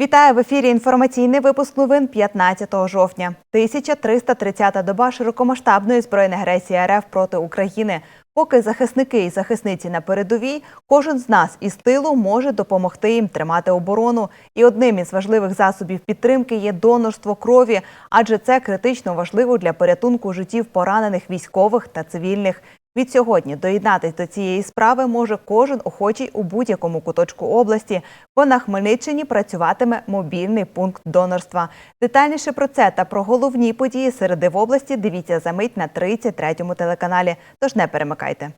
Вітаю в ефірі. Інформаційний випуск новин 15 жовтня. 1330-та доба широкомасштабної збройної агресії РФ проти України. Поки захисники і захисниці на передовій, кожен з нас із тилу може допомогти їм тримати оборону. І одним із важливих засобів підтримки є донорство крові, адже це критично важливо для порятунку життів поранених військових та цивільних. Від сьогодні доєднатись до цієї справи може кожен охочий у будь-якому куточку області, бо на Хмельниччині працюватиме мобільний пункт донорства. Детальніше про це та про головні події середи в області дивіться за мить на 33-му телеканалі. Тож не перемикайте.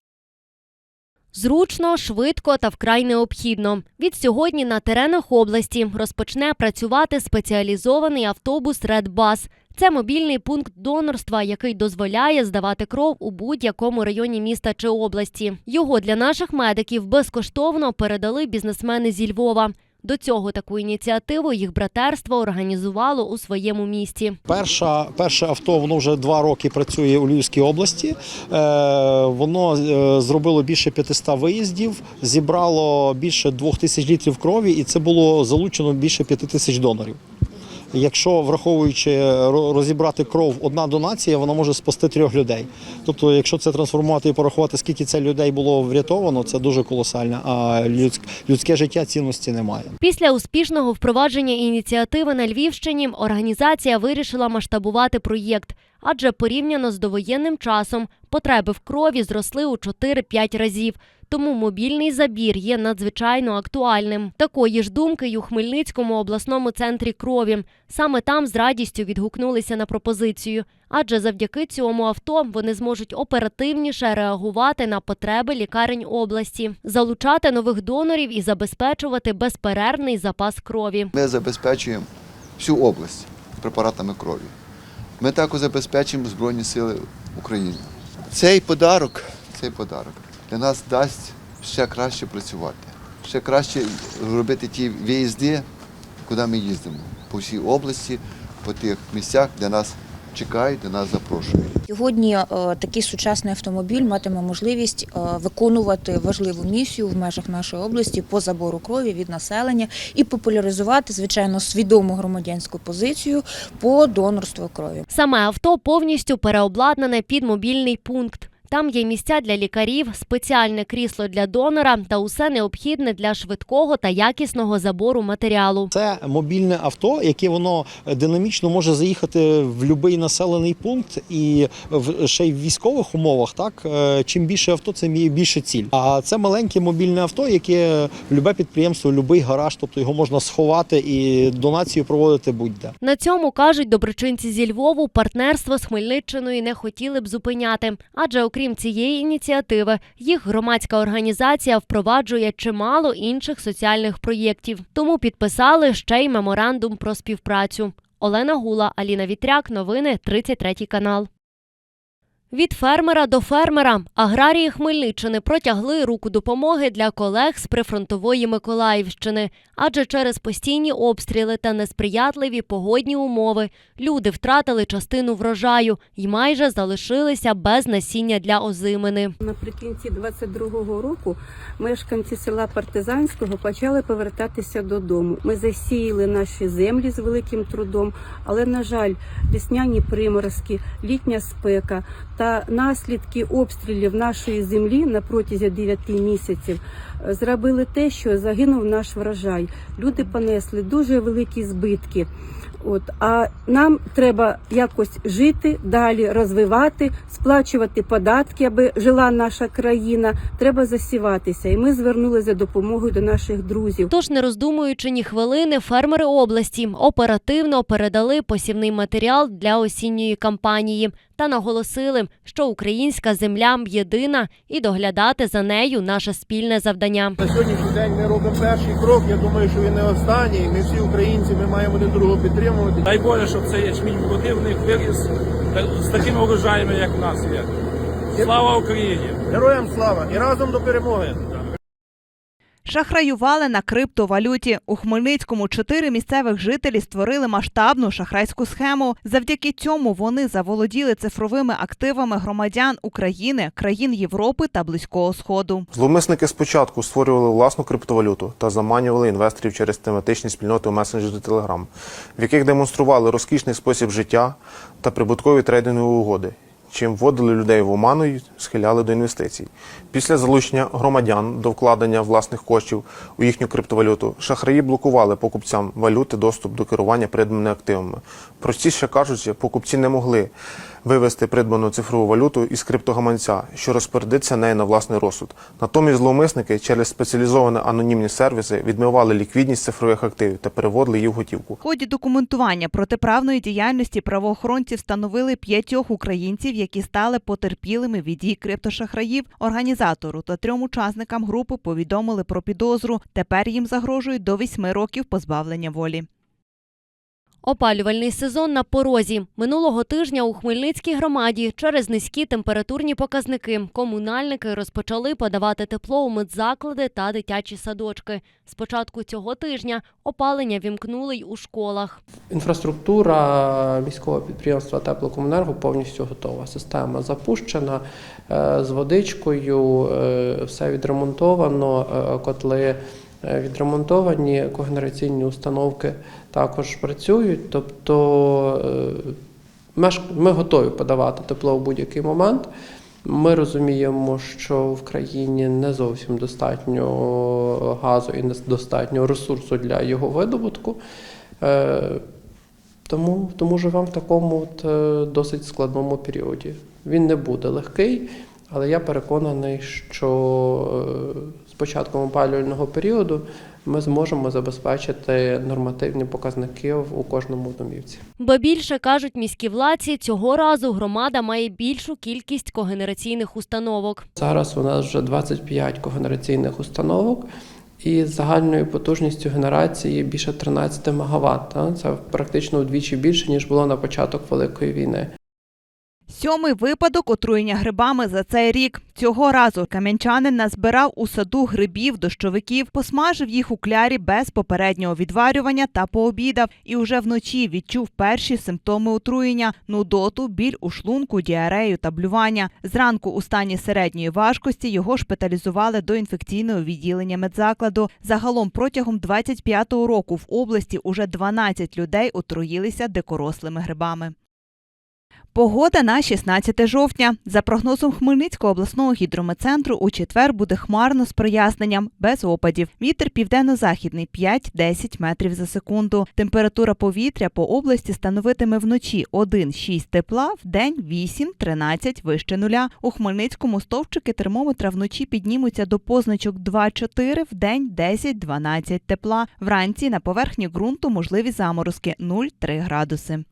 Зручно, швидко та вкрай необхідно. Від сьогодні на теренах області розпочне працювати спеціалізований автобус «Редбас». Це мобільний пункт донорства, який дозволяє здавати кров у будь-якому районі міста чи області. Його для наших медиків безкоштовно передали бізнесмени зі Львова. До цього таку ініціативу їх братерство організувало у своєму місті. Перша, перше авто воно вже два роки працює у Львівській області. Е, воно е, зробило більше 500 виїздів, зібрало більше двох тисяч літрів крові, і це було залучено більше п'яти тисяч донорів. Якщо враховуючи ро- розібрати кров, одна донація, вона може спасти трьох людей. Тобто, якщо це трансформувати і порахувати, скільки це людей було врятовано, це дуже колосально. А людськ- людське життя цінності немає. Після успішного впровадження ініціативи на Львівщині організація вирішила масштабувати проєкт, адже порівняно з довоєнним часом потреби в крові зросли у 4-5 разів. Тому мобільний забір є надзвичайно актуальним. Такої ж думки й у Хмельницькому обласному центрі крові. Саме там з радістю відгукнулися на пропозицію, адже завдяки цьому авто вони зможуть оперативніше реагувати на потреби лікарень області, залучати нових донорів і забезпечувати безперервний запас крові. Ми забезпечуємо всю область препаратами крові. Ми також забезпечимо Збройні Сили України. Цей подарок, цей подарок для нас дасть ще краще працювати, ще краще робити ті виїзди, куди ми їздимо, по всій області, по тих місцях, де нас чекають, де нас запрошують. Сьогодні е, такий сучасний автомобіль матиме можливість е, виконувати важливу місію в межах нашої області по забору крові від населення і популяризувати, звичайно, свідому громадянську позицію по донорству крові. Саме авто повністю переобладнане під мобільний пункт. Там є місця для лікарів, спеціальне крісло для донора та усе необхідне для швидкого та якісного забору матеріалу. Це мобільне авто, яке воно динамічно може заїхати в будь-який населений пункт, і в ще й в військових умовах, так е, чим більше авто, є більше ціль. А це маленьке мобільне авто, яке любе підприємство, будь-який гараж, тобто його можна сховати і донацію проводити будь-де. На цьому кажуть доброчинці зі Львову, партнерство з Хмельниччиною не хотіли б зупиняти, адже окрім цієї ініціативи, їх громадська організація впроваджує чимало інших соціальних проєктів. Тому підписали ще й меморандум про співпрацю. Олена Гула, Аліна Вітряк, новини 33 канал. Від фермера до фермера аграрії Хмельниччини протягли руку допомоги для колег з прифронтової Миколаївщини, адже через постійні обстріли та несприятливі погодні умови люди втратили частину врожаю і майже залишилися без насіння для озимини. Наприкінці 22-го року мешканці села Партизанського почали повертатися додому. Ми засіяли наші землі з великим трудом, але, на жаль, весняні приморозки, літня спека та наслідки обстрілів нашої землі на протязі 9 місяців е, зробили те, що загинув наш врожай. Люди понесли дуже великі збитки. От а нам треба якось жити далі, розвивати, сплачувати податки, аби жила наша країна. Треба засіватися, і ми звернулися за допомогою до наших друзів. Тож, не роздумуючи ні хвилини, фермери області оперативно передали посівний матеріал для осінньої кампанії та наголосили, що українська земля єдина і доглядати за нею наше спільне завдання. На сьогоднішній день ми робимо перший крок. Я думаю, що він не останній. Ми всі українці, ми маємо один другого підтримувати. Дай Боже, щоб цей ячмінь води в них виріс з такими урожаями, як в нас є. Слава Україні! Героям слава і разом до перемоги. Шахраювали на криптовалюті. У Хмельницькому чотири місцевих жителі створили масштабну шахрайську схему. Завдяки цьому вони заволоділи цифровими активами громадян України, країн Європи та Близького Сходу. Зловмисники спочатку створювали власну криптовалюту та заманювали інвесторів через тематичні спільноти у месенджері Telegram, в яких демонстрували розкішний спосіб життя та прибуткові трейдингові угоди, чим вводили людей в оману і схиляли до інвестицій. Після залучення громадян до вкладення власних коштів у їхню криптовалюту шахраї блокували покупцям валюти доступ до керування придбаними активами. Простіше кажучи, покупці не могли вивести придбану цифрову валюту із криптогаманця, що розпорядиться нею на власний розсуд. Натомість зловмисники через спеціалізовані анонімні сервіси відмивали ліквідність цифрових активів та переводили її в готівку. В ході документування протиправної діяльності правоохоронці встановили п'ятьох українців, які стали потерпілими від дій криптошахраїв. Організатору та трьом учасникам групи повідомили про підозру. Тепер їм загрожує до восьми років позбавлення волі. Опалювальний сезон на порозі. Минулого тижня у Хмельницькій громаді через низькі температурні показники комунальники розпочали подавати тепло у медзаклади та дитячі садочки. З початку цього тижня опалення вімкнули й у школах. Інфраструктура міського підприємства Теплокомунерго повністю готова. Система запущена е, з водичкою, е, все відремонтовано, е, котли відремонтовані, когенераційні установки також працюють. Тобто е, ми готові подавати тепло в будь-який момент. Ми розуміємо, що в країні не зовсім достатньо газу і недостатньо ресурсу для його видобутку. Е, Тому, тому живемо в такому от, е, досить складному періоді. Він не буде легкий, але я переконаний, що е, початком опалювального періоду ми зможемо забезпечити нормативні показники у кожному домівці. Ба більше кажуть міські владці, цього разу громада має більшу кількість когенераційних установок. Зараз у нас вже 25 когенераційних установок. І з загальною потужністю генерації більше 13 МВт. Це практично вдвічі більше, ніж було на початок Великої війни. Сьомий випадок отруєння грибами за цей рік. Цього разу кам'янчанин назбирав у саду грибів, дощовиків, посмажив їх у клярі без попереднього відварювання та пообідав. І уже вночі відчув перші симптоми отруєння: нудоту, біль у шлунку, діарею та блювання. Зранку у стані середньої важкості його шпиталізували до інфекційного відділення медзакладу. Загалом протягом 25-го року в області уже 12 людей отруїлися дикорослими грибами. Погода на 16 жовтня. За прогнозом Хмельницького обласного гідрометцентру, у четвер буде хмарно з проясненням, без опадів. Вітер південно-західний 5-10 метрів за секунду. Температура повітря по області становитиме вночі 1-6 тепла, вдень 8-13 вище нуля. У Хмельницькому стовпчики термометра вночі піднімуться до позначок 2-4, вдень 10-12 тепла. Вранці на поверхні ґрунту можливі заморозки 0-3 градуси.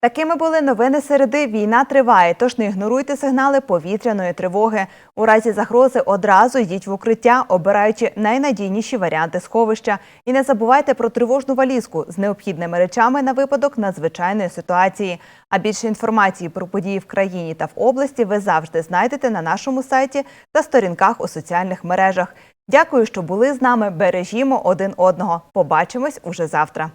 Такими були новини середи. Війна триває, тож не ігноруйте сигнали повітряної тривоги. У разі загрози одразу йдіть в укриття, обираючи найнадійніші варіанти сховища. І не забувайте про тривожну валізку з необхідними речами на випадок надзвичайної ситуації. А більше інформації про події в країні та в області ви завжди знайдете на нашому сайті та сторінках у соціальних мережах. Дякую, що були з нами. Бережімо один одного. Побачимось уже завтра.